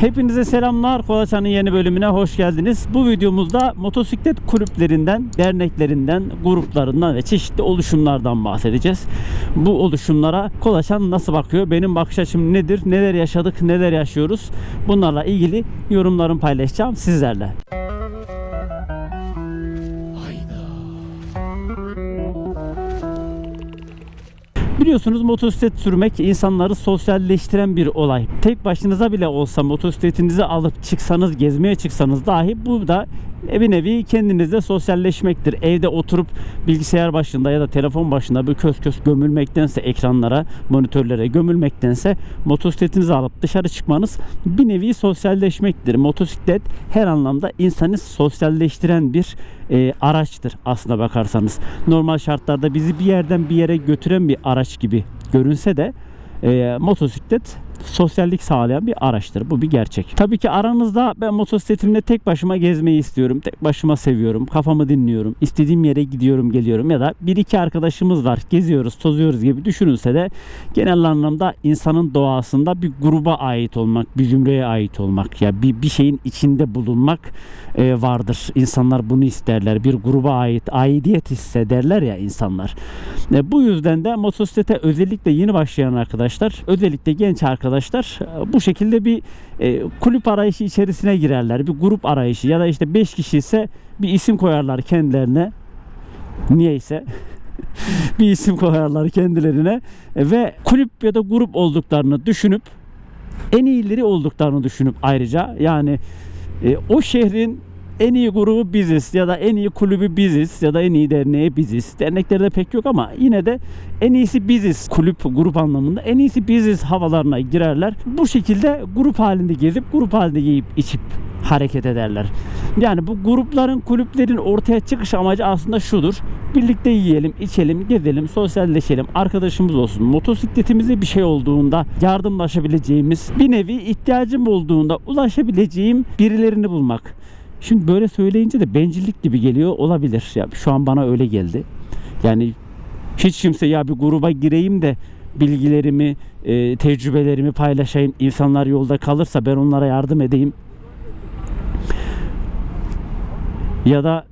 Hepinize selamlar. Kolaçan'ın yeni bölümüne hoş geldiniz. Bu videomuzda motosiklet kulüplerinden, derneklerinden, gruplarından ve çeşitli oluşumlardan bahsedeceğiz. Bu oluşumlara Kolaçan nasıl bakıyor? Benim bakış açım nedir? Neler yaşadık? Neler yaşıyoruz? Bunlarla ilgili yorumlarımı paylaşacağım sizlerle. Biliyorsunuz motosiklet sürmek insanları sosyalleştiren bir olay. Tek başınıza bile olsa motosikletinizi alıp çıksanız, gezmeye çıksanız dahi bu da bir nevi kendinizle sosyalleşmektir. Evde oturup bilgisayar başında ya da telefon başında bir kös kös gömülmektense ekranlara, monitörlere gömülmektense motosikletinizi alıp dışarı çıkmanız bir nevi sosyalleşmektir. Motosiklet her anlamda insanı sosyalleştiren bir e, araçtır aslına bakarsanız. Normal şartlarda bizi bir yerden bir yere götüren bir araç gibi görünse de e, motosiklet sosyallik sağlayan bir araçtır. Bu bir gerçek. Tabii ki aranızda ben motosikletimle tek başıma gezmeyi istiyorum. Tek başıma seviyorum. Kafamı dinliyorum. İstediğim yere gidiyorum geliyorum ya da bir iki arkadaşımız var. Geziyoruz, tozuyoruz gibi düşünülse de genel anlamda insanın doğasında bir gruba ait olmak, bir zümreye ait olmak ya bir, bir şeyin içinde bulunmak e, vardır. İnsanlar bunu isterler. Bir gruba ait aidiyet hissederler ya insanlar. E, bu yüzden de motosiklete özellikle yeni başlayan arkadaşlar, özellikle genç arkadaşlar e, bu şekilde bir e, kulüp arayışı içerisine girerler. Bir grup arayışı ya da işte 5 kişi ise bir isim koyarlar kendilerine. Niyeyse bir isim koyarlar kendilerine E, ve kulüp ya da grup olduklarını düşünüp en iyileri olduklarını düşünüp ayrıca yani e, o şehrin en iyi grubu biziz ya da en iyi kulübü biziz ya da en iyi derneği biziz. Derneklerde pek yok ama yine de en iyisi biziz kulüp grup anlamında en iyisi biziz havalarına girerler. Bu şekilde grup halinde gezip grup halinde yiyip içip hareket ederler. Yani bu grupların, kulüplerin ortaya çıkış amacı aslında şudur. Birlikte yiyelim, içelim, gezelim, sosyalleşelim, arkadaşımız olsun. Motosikletimize bir şey olduğunda yardımlaşabileceğimiz, bir nevi ihtiyacım olduğunda ulaşabileceğim birilerini bulmak. Şimdi böyle söyleyince de bencillik gibi geliyor olabilir. Ya şu an bana öyle geldi. Yani hiç kimse ya bir gruba gireyim de bilgilerimi, e, tecrübelerimi paylaşayım. İnsanlar yolda kalırsa ben onlara yardım edeyim. Ya da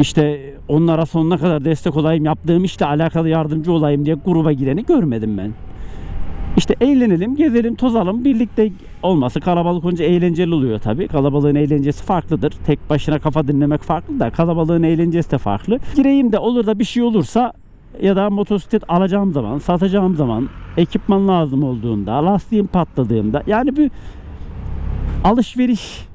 işte onlara sonuna kadar destek olayım, yaptığım işle alakalı yardımcı olayım diye gruba gireni görmedim ben. İşte eğlenelim, gezelim, tozalım. Birlikte olması kalabalık olunca eğlenceli oluyor tabii. Kalabalığın eğlencesi farklıdır. Tek başına kafa dinlemek farklı da kalabalığın eğlencesi de farklı. Gireyim de olur da bir şey olursa ya da motosiklet alacağım zaman, satacağım zaman, ekipman lazım olduğunda, lastiğim patladığında yani bir alışveriş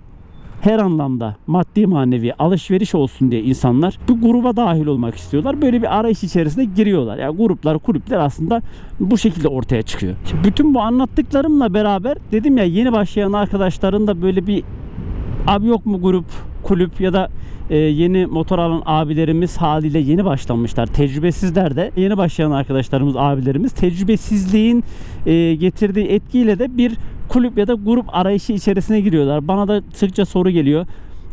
her anlamda maddi manevi alışveriş olsun diye insanlar bu gruba dahil olmak istiyorlar. Böyle bir arayış içerisine giriyorlar. Yani gruplar, kulüpler aslında bu şekilde ortaya çıkıyor. Şimdi bütün bu anlattıklarımla beraber dedim ya yeni başlayan arkadaşların da böyle bir abi yok mu grup, kulüp ya da e, yeni motor alan abilerimiz haliyle yeni başlamışlar. Tecrübesizler de yeni başlayan arkadaşlarımız, abilerimiz tecrübesizliğin e, getirdiği etkiyle de bir kulüp ya da grup arayışı içerisine giriyorlar. Bana da sıkça soru geliyor.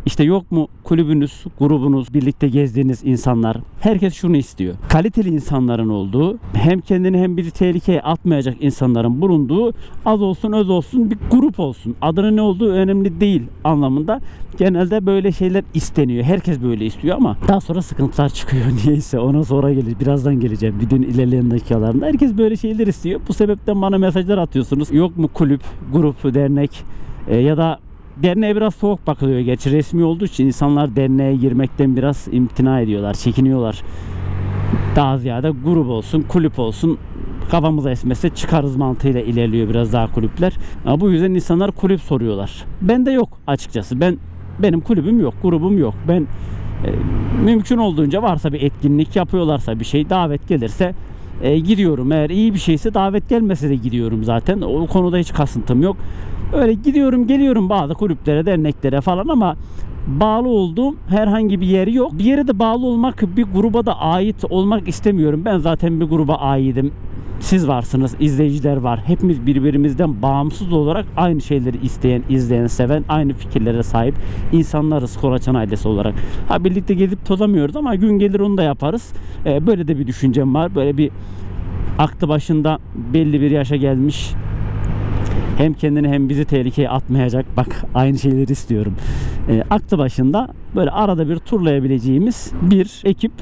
İşte yok mu kulübünüz, grubunuz, birlikte gezdiğiniz insanlar? Herkes şunu istiyor. Kaliteli insanların olduğu, hem kendini hem bizi tehlikeye atmayacak insanların bulunduğu az olsun öz olsun bir grup olsun. Adının ne olduğu önemli değil anlamında. Genelde böyle şeyler isteniyor. Herkes böyle istiyor ama daha sonra sıkıntılar çıkıyor niyeyse. Ona sonra gelir. Birazdan geleceğim. Videonun ilerleyen dakikalarında. Herkes böyle şeyler istiyor. Bu sebepten bana mesajlar atıyorsunuz. Yok mu kulüp, grup, dernek e, ya da Derneğe biraz soğuk bakılıyor gerçi resmi olduğu için insanlar derneğe girmekten biraz imtina ediyorlar, çekiniyorlar. Daha ziyade grup olsun, kulüp olsun kafamıza esmese çıkarız mantığıyla ilerliyor biraz daha kulüpler. Ama bu yüzden insanlar kulüp soruyorlar. Bende yok açıkçası. Ben benim kulübüm yok, grubum yok. Ben e, mümkün olduğunca varsa bir etkinlik yapıyorlarsa bir şey davet gelirse e, gidiyorum. Eğer iyi bir şeyse davet gelmese de gidiyorum zaten. O konuda hiç kasıntım yok. Öyle gidiyorum geliyorum bazı kulüplere, derneklere falan ama bağlı olduğum herhangi bir yeri yok. Bir yere de bağlı olmak, bir gruba da ait olmak istemiyorum. Ben zaten bir gruba aidim. Siz varsınız, izleyiciler var. Hepimiz birbirimizden bağımsız olarak aynı şeyleri isteyen, izleyen, seven, aynı fikirlere sahip insanlarız Koraçan ailesi olarak. Ha birlikte gezip tozamıyoruz ama gün gelir onu da yaparız. Ee, böyle de bir düşüncem var. Böyle bir aklı başında belli bir yaşa gelmiş hem kendini hem bizi tehlikeye atmayacak bak aynı şeyleri istiyorum. E, aklı başında böyle arada bir turlayabileceğimiz bir ekip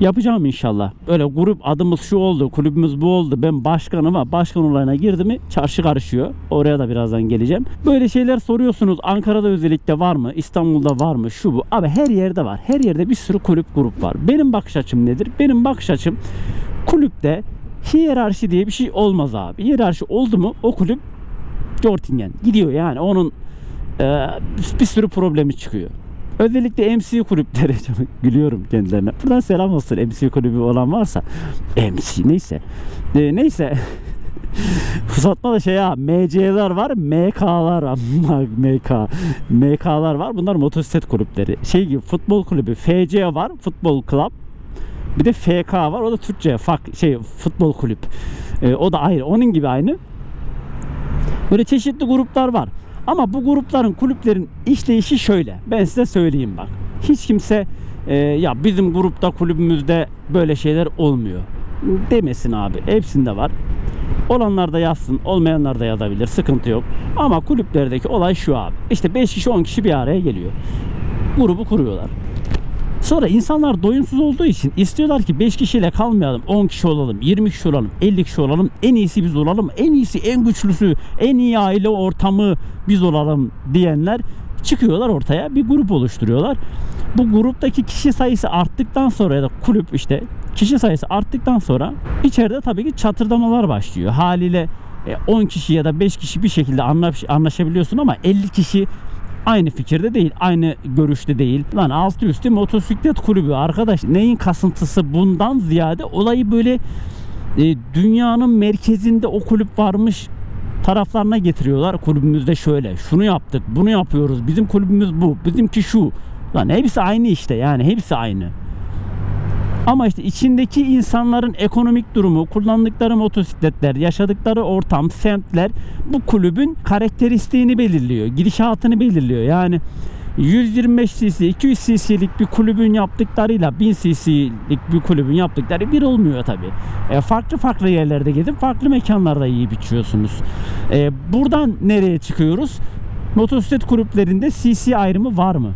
yapacağım inşallah. Böyle grup adımız şu oldu, kulübümüz bu oldu. Ben başkanım ama başkan olayına girdi mi çarşı karışıyor. Oraya da birazdan geleceğim. Böyle şeyler soruyorsunuz. Ankara'da özellikle var mı? İstanbul'da var mı? Şu bu. Abi her yerde var. Her yerde bir sürü kulüp grup var. Benim bakış açım nedir? Benim bakış açım kulüpte hiyerarşi diye bir şey olmaz abi. Hiyerarşi oldu mu o kulüp Jortingen gidiyor yani onun e, bir sürü problemi çıkıyor. Özellikle MC kulüpleri gülüyorum kendilerine. Buradan selam olsun MC kulübü olan varsa. MC neyse. E, neyse. Uzatma da şey ya MC'ler var, MK'lar var. MK. MK'lar var. Bunlar motosiklet kulüpleri. Şey gibi futbol kulübü FC var. Futbol club. Bir de FK var. O da Türkçe. Fak, şey futbol kulüp. E, o da ayrı. Onun gibi aynı. Böyle çeşitli gruplar var. Ama bu grupların, kulüplerin işleyişi şöyle. Ben size söyleyeyim bak. Hiç kimse e, ya bizim grupta, kulübümüzde böyle şeyler olmuyor demesin abi. Hepsinde var. Olanlar da yazsın, olmayanlar da yazabilir. Sıkıntı yok. Ama kulüplerdeki olay şu abi. İşte 5 kişi 10 kişi bir araya geliyor. Grubu kuruyorlar. Sonra insanlar doyumsuz olduğu için istiyorlar ki 5 kişiyle kalmayalım. 10 kişi olalım, 20 kişi olalım, 50 kişi olalım. En iyisi biz olalım. En iyisi, en güçlüsü, en iyi aile ortamı biz olalım diyenler çıkıyorlar ortaya bir grup oluşturuyorlar. Bu gruptaki kişi sayısı arttıktan sonra ya da kulüp işte kişi sayısı arttıktan sonra içeride tabii ki çatırdamalar başlıyor. Haliyle e, 10 kişi ya da 5 kişi bir şekilde anlaş, anlaşabiliyorsun ama 50 kişi aynı fikirde değil, aynı görüşte değil. Lan altı üstü motosiklet kulübü arkadaş. Neyin kasıntısı bundan ziyade olayı böyle e, dünyanın merkezinde o kulüp varmış taraflarına getiriyorlar. Kulübümüzde şöyle, şunu yaptık, bunu yapıyoruz. Bizim kulübümüz bu, bizimki şu. Lan hepsi aynı işte yani hepsi aynı. Ama işte içindeki insanların ekonomik durumu, kullandıkları motosikletler, yaşadıkları ortam, semtler bu kulübün karakteristiğini belirliyor, gidişatını belirliyor. Yani 125 cc, 200 cc'lik bir kulübün yaptıklarıyla 1000 cc'lik bir kulübün yaptıkları bir olmuyor tabi. E, farklı farklı yerlerde gidip farklı mekanlarda yiyip içiyorsunuz. E, buradan nereye çıkıyoruz? Motosiklet kulüplerinde cc ayrımı var mı?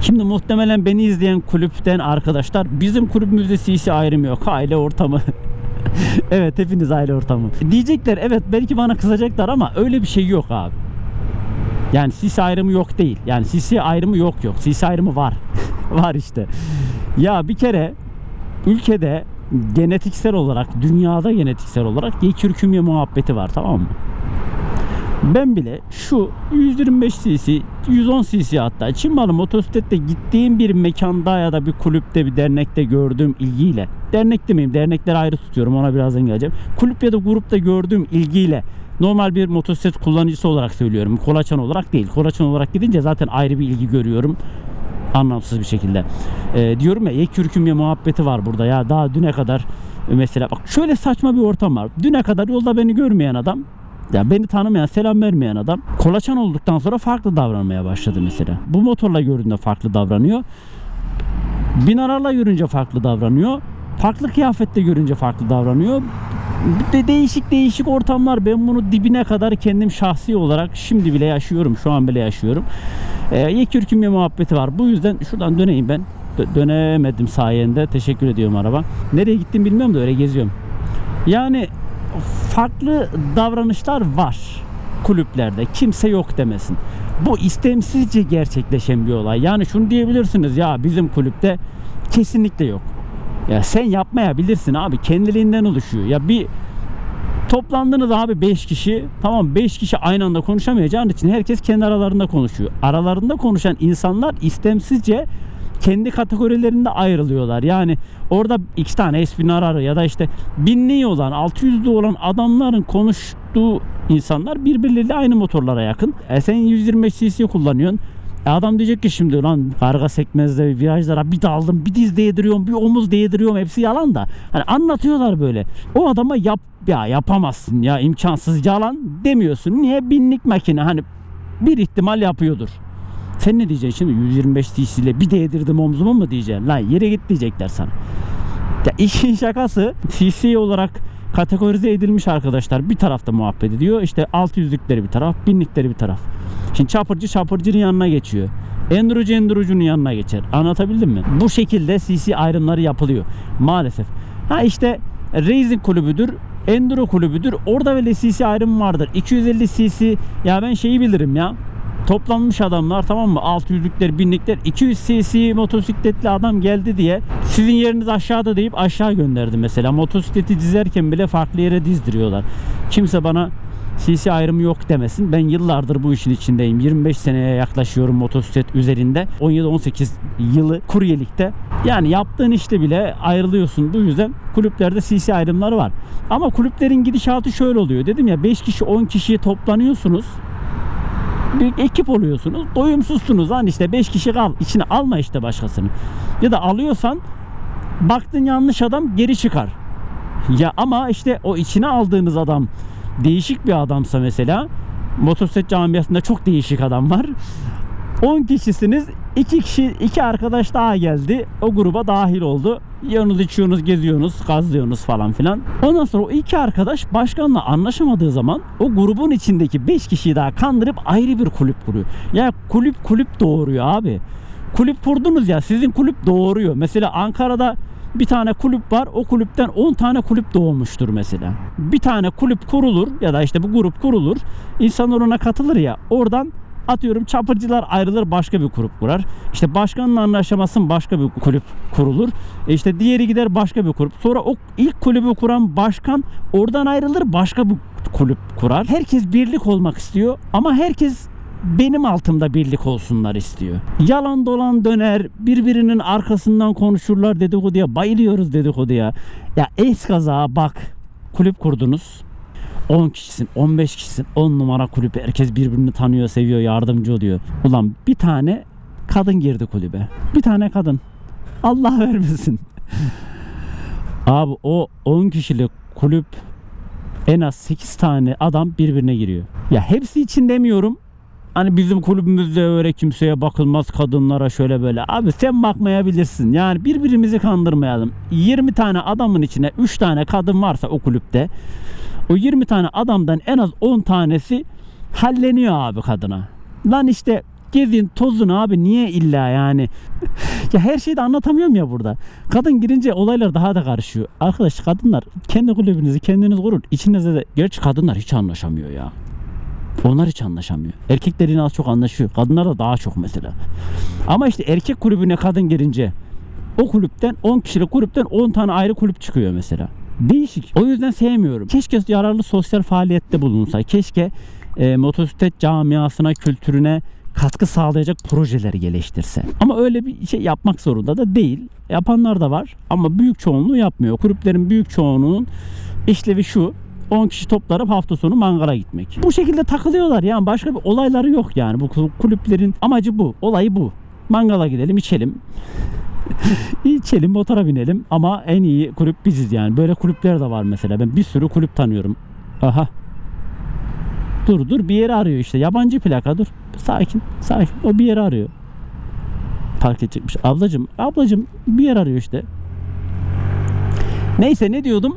Şimdi muhtemelen beni izleyen kulüpten arkadaşlar bizim kulübümüzde CC ayrımı yok. Aile ortamı. evet hepiniz aile ortamı. Diyecekler evet belki bana kızacaklar ama öyle bir şey yok abi. Yani CC ayrımı yok değil. Yani CC ayrımı yok yok. CC ayrımı var. var işte. Ya bir kere ülkede genetiksel olarak, dünyada genetiksel olarak yekürkümye muhabbeti var tamam mı? Ben bile şu 125 cc, 110 cc hatta Çin malı motosiklette gittiğim bir mekanda ya da bir kulüpte bir dernekte gördüğüm ilgiyle dernek demeyeyim dernekleri ayrı tutuyorum ona birazdan geleceğim. Kulüp ya da grupta gördüğüm ilgiyle normal bir motosiklet kullanıcısı olarak söylüyorum. Kolaçan olarak değil. Kolaçan olarak gidince zaten ayrı bir ilgi görüyorum anlamsız bir şekilde. Ee, diyorum ya yekürkümye muhabbeti var burada ya daha düne kadar mesela bak şöyle saçma bir ortam var. Düne kadar yolda beni görmeyen adam ya beni tanımayan, selam vermeyen adam kolaçan olduktan sonra farklı davranmaya başladı mesela. Bu motorla göründüğünde farklı davranıyor. Binararla görünce farklı davranıyor. Farklı kıyafette görünce farklı davranıyor. De değişik değişik ortamlar. Ben bunu dibine kadar kendim şahsi olarak şimdi bile yaşıyorum. Şu an bile yaşıyorum. Ee, yekürkümye muhabbeti var. Bu yüzden şuradan döneyim ben. Dö- dönemedim sayende. Teşekkür ediyorum araba. Nereye gittim bilmiyorum da öyle geziyorum. Yani farklı davranışlar var kulüplerde. Kimse yok demesin. Bu istemsizce gerçekleşen bir olay. Yani şunu diyebilirsiniz ya bizim kulüpte kesinlikle yok. Ya sen yapmayabilirsin abi. Kendiliğinden oluşuyor. Ya bir toplandınız abi 5 kişi. Tamam 5 kişi aynı anda konuşamayacağın için herkes kendi aralarında konuşuyor. Aralarında konuşan insanlar istemsizce kendi kategorilerinde ayrılıyorlar. Yani orada iki tane esbinarar ya da işte binliği olan 600'lü olan adamların konuştuğu insanlar birbirleriyle aynı motorlara yakın. E sen 125 cc kullanıyorsun. E adam diyecek ki şimdi lan karga sekmezde virajlara bir daldım bir diz değdiriyorum bir omuz değdiriyorum hepsi yalan da. Hani anlatıyorlar böyle. O adama yap ya yapamazsın ya imkansız yalan demiyorsun. Niye binlik makine hani bir ihtimal yapıyordur. Sen ne diyeceksin şimdi 125 cc ile bir değdirdim omzumu mu diyeceksin? Lan yere git diyecekler sana. Ya işin şakası cc olarak kategorize edilmiş arkadaşlar. Bir tarafta muhabbet ediyor. İşte 600'lükleri bir taraf, binlikleri bir taraf. Şimdi çapırcı çapırcının yanına geçiyor. Endurucu endurucunun yanına geçer. Anlatabildim mi? Bu şekilde CC ayrımları yapılıyor. Maalesef. Ha işte Racing kulübüdür. Enduro kulübüdür. Orada böyle CC ayrımı vardır. 250 CC ya ben şeyi bilirim ya. Toplanmış adamlar tamam mı? 600'lükler, binlikler 200 cc motosikletli adam geldi diye sizin yeriniz aşağıda deyip aşağı gönderdi mesela. Motosikleti dizerken bile farklı yere dizdiriyorlar. Kimse bana cc ayrımı yok demesin. Ben yıllardır bu işin içindeyim. 25 seneye yaklaşıyorum motosiklet üzerinde. 17-18 yılı kuryelikte. Yani yaptığın işte bile ayrılıyorsun. Bu yüzden kulüplerde cc ayrımları var. Ama kulüplerin gidişatı şöyle oluyor. Dedim ya 5 kişi 10 kişiye toplanıyorsunuz bir ekip oluyorsunuz. Doyumsuzsunuz lan işte 5 kişi kal. İçine alma işte başkasını. Ya da alıyorsan baktın yanlış adam geri çıkar. Ya ama işte o içine aldığınız adam değişik bir adamsa mesela motosiklet camiasında çok değişik adam var. 10 kişisiniz. 2 kişi, iki arkadaş daha geldi. O gruba dahil oldu. Yiyorsunuz, içiyorsunuz, geziyorsunuz, gazlıyorsunuz falan filan. Ondan sonra o iki arkadaş başkanla anlaşamadığı zaman o grubun içindeki 5 kişiyi daha kandırıp ayrı bir kulüp kuruyor. Ya kulüp kulüp doğuruyor abi. Kulüp kurdunuz ya sizin kulüp doğuruyor. Mesela Ankara'da bir tane kulüp var. O kulüpten 10 tane kulüp doğmuştur mesela. Bir tane kulüp kurulur ya da işte bu grup kurulur. İnsanlar ona katılır ya. Oradan atıyorum çapırcılar ayrılır başka bir kulüp kurar. İşte başkanla anlaşamazsın başka bir kulüp kurulur. E işte diğeri gider başka bir kulüp. Sonra o ilk kulübü kuran başkan oradan ayrılır başka bir kulüp kurar. Herkes birlik olmak istiyor ama herkes benim altımda birlik olsunlar istiyor. Yalan dolan döner, birbirinin arkasından konuşurlar dedikoduya. Bayılıyoruz dedikoduya. Ya eskaza bak kulüp kurdunuz. 10 kişisin, 15 kişisin, 10 numara kulüp. Herkes birbirini tanıyor, seviyor, yardımcı oluyor. Ulan bir tane kadın girdi kulübe. Bir tane kadın. Allah vermesin. Abi o 10 kişilik kulüp en az 8 tane adam birbirine giriyor. Ya hepsi için demiyorum. Hani bizim kulübümüzde öyle kimseye bakılmaz kadınlara şöyle böyle. Abi sen bakmayabilirsin. Yani birbirimizi kandırmayalım. 20 tane adamın içine 3 tane kadın varsa o kulüpte o 20 tane adamdan en az 10 tanesi halleniyor abi kadına. Lan işte gezin tozun abi niye illa yani. ya her şeyi de anlatamıyorum ya burada. Kadın girince olaylar daha da karışıyor. Arkadaş kadınlar kendi kulübünüzü kendiniz kurun. İçinizde de gerçi kadınlar hiç anlaşamıyor ya. Onlar hiç anlaşamıyor. Erkekler yine az çok anlaşıyor. Kadınlar da daha çok mesela. Ama işte erkek kulübüne kadın girince o kulüpten 10 kişilik kulüpten 10 tane ayrı kulüp çıkıyor mesela. Değişik. O yüzden sevmiyorum. Keşke yararlı sosyal faaliyette bulunsa. Keşke e, motosiklet camiasına, kültürüne katkı sağlayacak projeleri geliştirse. Ama öyle bir şey yapmak zorunda da değil. Yapanlar da var ama büyük çoğunluğu yapmıyor. Kulüplerin büyük çoğunluğunun işlevi şu. 10 kişi toplanıp hafta sonu mangala gitmek. Bu şekilde takılıyorlar yani başka bir olayları yok yani. Bu kulüplerin amacı bu. Olayı bu. Mangala gidelim, içelim. içelim, motora binelim ama en iyi kulüp biziz yani. Böyle kulüpler de var mesela. Ben bir sürü kulüp tanıyorum. Aha. Dur dur bir yeri arıyor işte. Yabancı plaka dur. Sakin, sakin. O bir yeri arıyor. Park edecekmiş. Ablacım, ablacım bir yer arıyor işte. Neyse ne diyordum?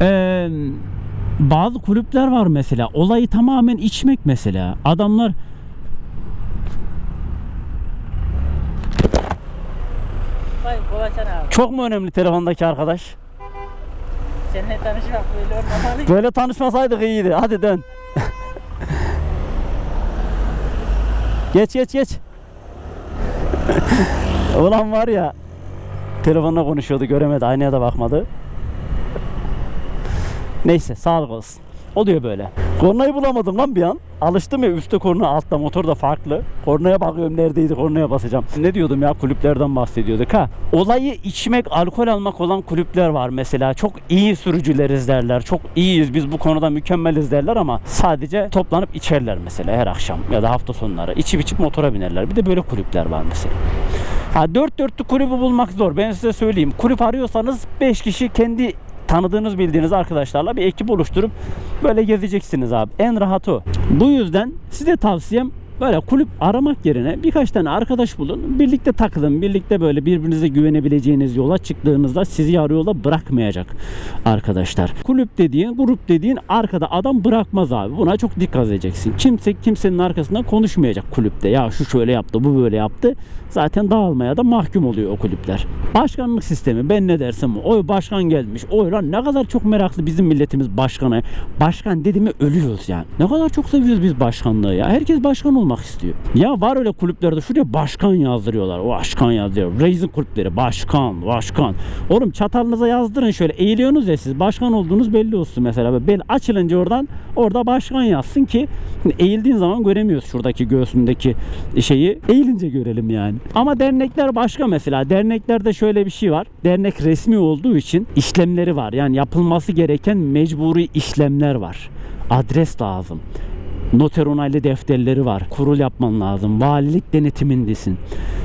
Ee, bazı kulüpler var mesela. Olayı tamamen içmek mesela. Adamlar çok mu önemli telefondaki arkadaş? Seninle tanışmak böyle olmamalı. Böyle tanışmasaydık iyiydi. Hadi dön. geç geç geç. Ulan var ya telefonla konuşuyordu göremedi aynaya da bakmadı. Neyse sağlık olsun. Oluyor böyle. Kornayı bulamadım lan bir an. Alıştım ya üstte korna altta motor da farklı. Kornaya bakıyorum neredeydi kornaya basacağım. Ne diyordum ya kulüplerden bahsediyorduk ha. Olayı içmek, alkol almak olan kulüpler var mesela. Çok iyi sürücüleriz derler. Çok iyiyiz biz bu konuda mükemmeliz derler ama sadece toplanıp içerler mesela her akşam ya da hafta sonları. İçip içip motora binerler. Bir de böyle kulüpler var mesela. Ha dört dörtlük kulübü bulmak zor. Ben size söyleyeyim. Kulüp arıyorsanız 5 kişi kendi tanıdığınız bildiğiniz arkadaşlarla bir ekip oluşturup böyle gezeceksiniz abi. En rahat o. Bu yüzden size tavsiyem böyle kulüp aramak yerine birkaç tane arkadaş bulun. Birlikte takılın. Birlikte böyle birbirinize güvenebileceğiniz yola çıktığınızda sizi yarı yola bırakmayacak arkadaşlar. Kulüp dediğin, grup dediğin arkada adam bırakmaz abi. Buna çok dikkat edeceksin. Kimse kimsenin arkasından konuşmayacak kulüpte. Ya şu şöyle yaptı, bu böyle yaptı. Zaten dağılmaya da mahkum oluyor o kulüpler. Başkanlık sistemi ben ne dersem o. Oy başkan gelmiş. Oy lan ne kadar çok meraklı bizim milletimiz başkana. Başkan dedi mi ölüyoruz yani. Ne kadar çok seviyoruz biz başkanlığı ya. Herkes başkan olmak istiyor. Ya var öyle kulüplerde şuraya başkan yazdırıyorlar. Başkan yazıyor. Reis'in kulüpleri başkan, başkan. Oğlum çatalınıza yazdırın şöyle. Eğiliyorsunuz ya siz. Başkan olduğunuz belli olsun mesela. Bel açılınca oradan orada başkan yazsın ki eğildiğin zaman göremiyoruz şuradaki göğsündeki şeyi. Eğilince görelim yani. Ama dernekler başka mesela. Derneklerde şöyle bir şey var. Dernek resmi olduğu için işlemleri var. Yani yapılması gereken mecburi işlemler var. Adres lazım. Noter onaylı defterleri var. Kurul yapman lazım. Valilik denetimindesin.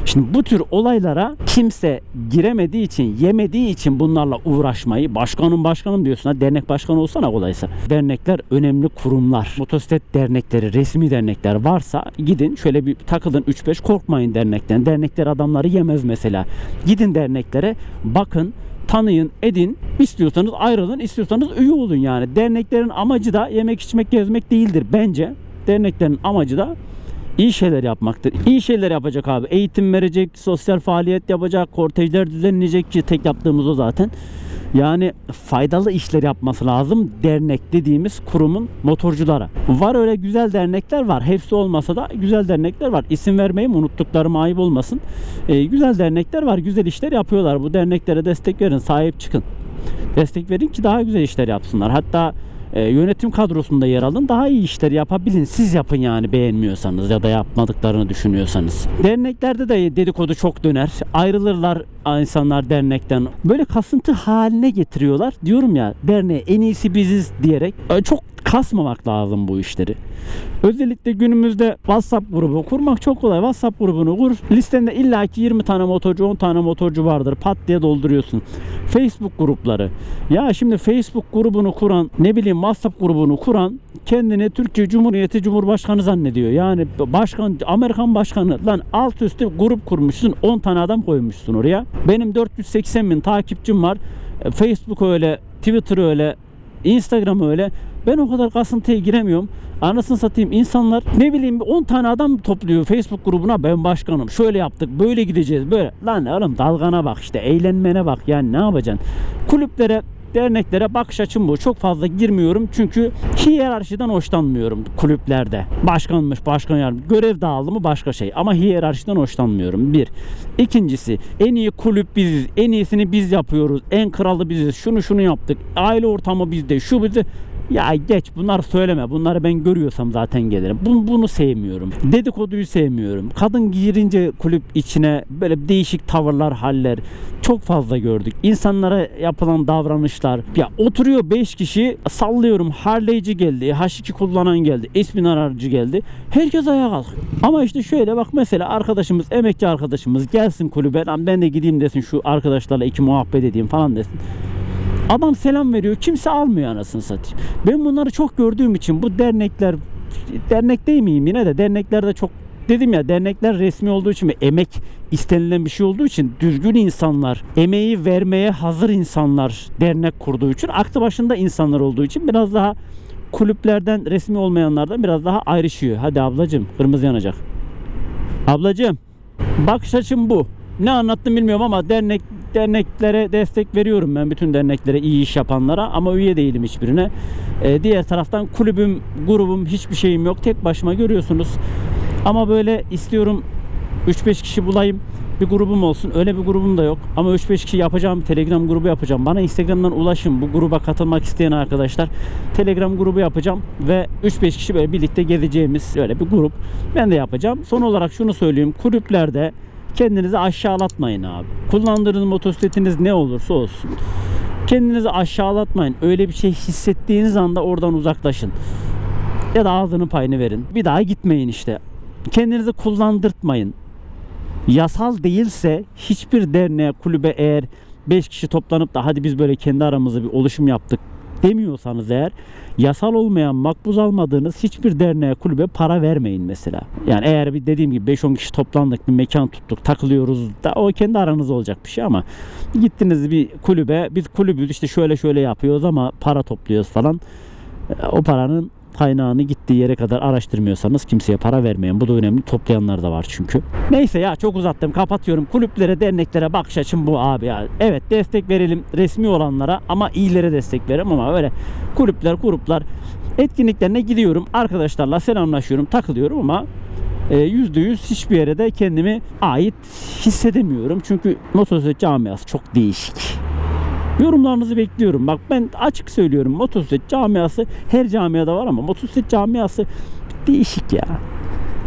Şimdi bu tür olaylara kimse giremediği için, yemediği için bunlarla uğraşmayı başkanım başkanım diyorsun. Ha, dernek başkanı olsana kolaysa. Dernekler önemli kurumlar. Motosiklet dernekleri, resmi dernekler varsa gidin şöyle bir takılın 3-5 korkmayın dernekten. Dernekler adamları yemez mesela. Gidin derneklere bakın tanıyın, edin. İstiyorsanız ayrılın, istiyorsanız üye olun yani. Derneklerin amacı da yemek içmek, gezmek değildir bence. Derneklerin amacı da iyi şeyler yapmaktır. İyi şeyler yapacak abi. Eğitim verecek, sosyal faaliyet yapacak, kortejler düzenleyecek ki tek yaptığımız o zaten. Yani faydalı işler yapması lazım dernek dediğimiz kurumun motorculara. Var öyle güzel dernekler var. Hepsi olmasa da güzel dernekler var. İsim vermeyeyim unuttuklarım ayıp olmasın. Ee, güzel dernekler var. Güzel işler yapıyorlar. Bu derneklere destek verin. Sahip çıkın. Destek verin ki daha güzel işler yapsınlar. Hatta e, yönetim kadrosunda yer alın. Daha iyi işler yapabilin. Siz yapın yani beğenmiyorsanız ya da yapmadıklarını düşünüyorsanız. Derneklerde de dedikodu çok döner. Ayrılırlar insanlar dernekten. Böyle kasıntı haline getiriyorlar. Diyorum ya derneğe en iyisi biziz diyerek. E, Çok kasmamak lazım bu işleri. Özellikle günümüzde WhatsApp grubu kurmak çok kolay. WhatsApp grubunu kur. Listende illaki 20 tane motorcu, 10 tane motorcu vardır. Pat diye dolduruyorsun. Facebook grupları. Ya şimdi Facebook grubunu kuran, ne bileyim WhatsApp grubunu kuran kendini Türkiye Cumhuriyeti Cumhurbaşkanı zannediyor. Yani başkan, Amerikan başkanı lan alt üstü grup kurmuşsun. 10 tane adam koymuşsun oraya. Benim 480 bin takipçim var. E, Facebook öyle, Twitter öyle, Instagram öyle. Ben o kadar kasıntıya giremiyorum. Anasını satayım insanlar ne bileyim 10 tane adam topluyor Facebook grubuna ben başkanım şöyle yaptık böyle gideceğiz böyle. Lan oğlum dalgana bak işte eğlenmene bak yani ne yapacaksın? Kulüplere derneklere bakış açım bu. Çok fazla girmiyorum çünkü hiyerarşiden hoşlanmıyorum kulüplerde. Başkanmış, başkan yardım. Görev dağılımı başka şey ama hiyerarşiden hoşlanmıyorum. Bir. İkincisi en iyi kulüp biziz. En iyisini biz yapıyoruz. En kralı biziz. Şunu şunu yaptık. Aile ortamı bizde. Şu bizde. Ya geç bunlar söyleme. Bunları ben görüyorsam zaten gelirim. Bunu, bunu sevmiyorum. Dedikoduyu sevmiyorum. Kadın girince kulüp içine böyle değişik tavırlar, haller çok fazla gördük. İnsanlara yapılan davranışlar. Ya oturuyor 5 kişi sallıyorum Harley'ci geldi, H2 kullanan geldi, ismin aracı geldi. Herkes ayağa kalkıyor. Ama işte şöyle bak mesela arkadaşımız, emekçi arkadaşımız gelsin kulübe. Lan ben de gideyim desin şu arkadaşlarla iki muhabbet edeyim falan desin. Adam selam veriyor. Kimse almıyor anasını satayım. Ben bunları çok gördüğüm için bu dernekler dernek değil miyim yine de derneklerde çok dedim ya dernekler resmi olduğu için ve emek istenilen bir şey olduğu için düzgün insanlar, emeği vermeye hazır insanlar dernek kurduğu için aklı başında insanlar olduğu için biraz daha kulüplerden resmi olmayanlardan biraz daha ayrışıyor. Hadi ablacığım kırmızı yanacak. Ablacığım bakış açım bu. Ne anlattım bilmiyorum ama dernek derneklere destek veriyorum ben bütün derneklere iyi iş yapanlara ama üye değilim hiçbirine. Ee, diğer taraftan kulübüm, grubum hiçbir şeyim yok. Tek başıma görüyorsunuz. Ama böyle istiyorum 3-5 kişi bulayım bir grubum olsun. Öyle bir grubum da yok. Ama 3-5 kişi yapacağım. Telegram grubu yapacağım. Bana Instagram'dan ulaşın. Bu gruba katılmak isteyen arkadaşlar. Telegram grubu yapacağım. Ve 3-5 kişi böyle birlikte gezeceğimiz öyle bir grup. Ben de yapacağım. Son olarak şunu söyleyeyim. Kulüplerde kendinizi aşağılatmayın abi. Kullandığınız motosikletiniz ne olursa olsun. Kendinizi aşağılatmayın. Öyle bir şey hissettiğiniz anda oradan uzaklaşın. Ya da ağzının payını verin. Bir daha gitmeyin işte. Kendinizi kullandırtmayın. Yasal değilse hiçbir derneğe, kulübe eğer 5 kişi toplanıp da hadi biz böyle kendi aramızda bir oluşum yaptık demiyorsanız eğer yasal olmayan makbuz almadığınız hiçbir derneğe kulübe para vermeyin mesela. Yani eğer bir dediğim gibi 5-10 kişi toplandık bir mekan tuttuk takılıyoruz da o kendi aranızda olacak bir şey ama gittiniz bir kulübe biz kulübüz işte şöyle şöyle yapıyoruz ama para topluyoruz falan E, o paranın kaynağını gittiği yere kadar araştırmıyorsanız kimseye para vermeyin. Bu da önemli. Toplayanlar da var çünkü. Neyse ya çok uzattım. Kapatıyorum. Kulüplere, derneklere bakış açım bu abi ya. Evet destek verelim resmi olanlara ama iyilere destek verelim ama öyle kulüpler, gruplar etkinliklerine gidiyorum. Arkadaşlarla selamlaşıyorum, takılıyorum ama e, yüzde yüz hiçbir yere de kendimi ait hissedemiyorum. Çünkü motosiklet camiası çok değişik. Yorumlarınızı bekliyorum. Bak ben açık söylüyorum. Motosiklet camiası her camiada var ama motosiklet camiası değişik ya.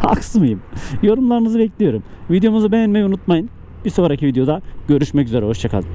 Haksız mıyım? Yorumlarınızı bekliyorum. Videomuzu beğenmeyi unutmayın. Bir sonraki videoda görüşmek üzere. Hoşçakalın.